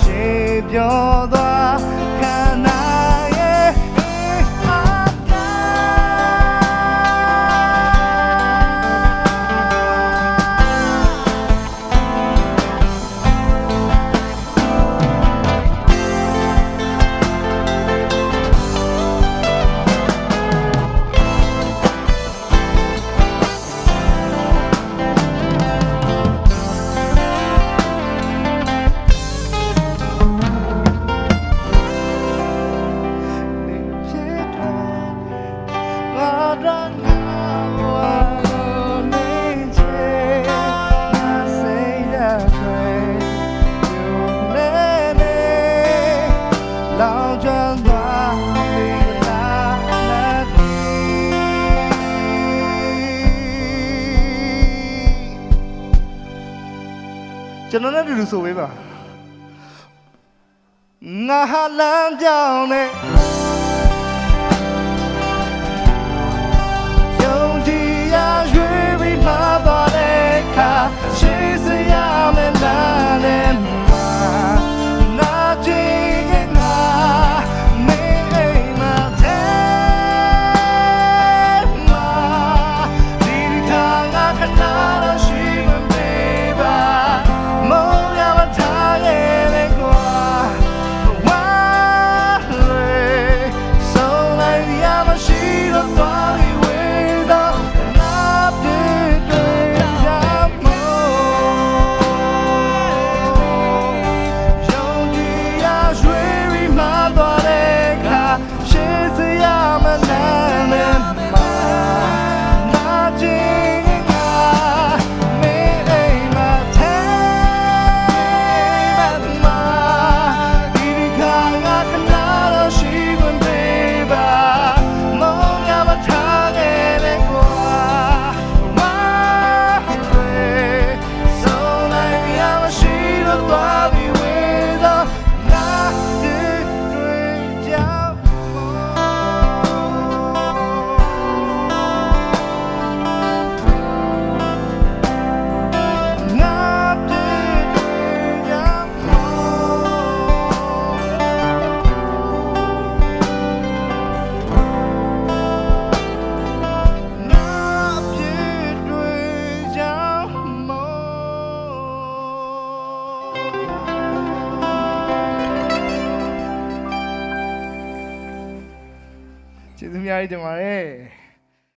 ရှင်ပြောသွား ကျွန်တော်နဲ့တူတူဆိုပေးပါငါဟာလမ်းကြောင်းနဲ့ ကျေးဇူးများကြီးတင်ပါတယ်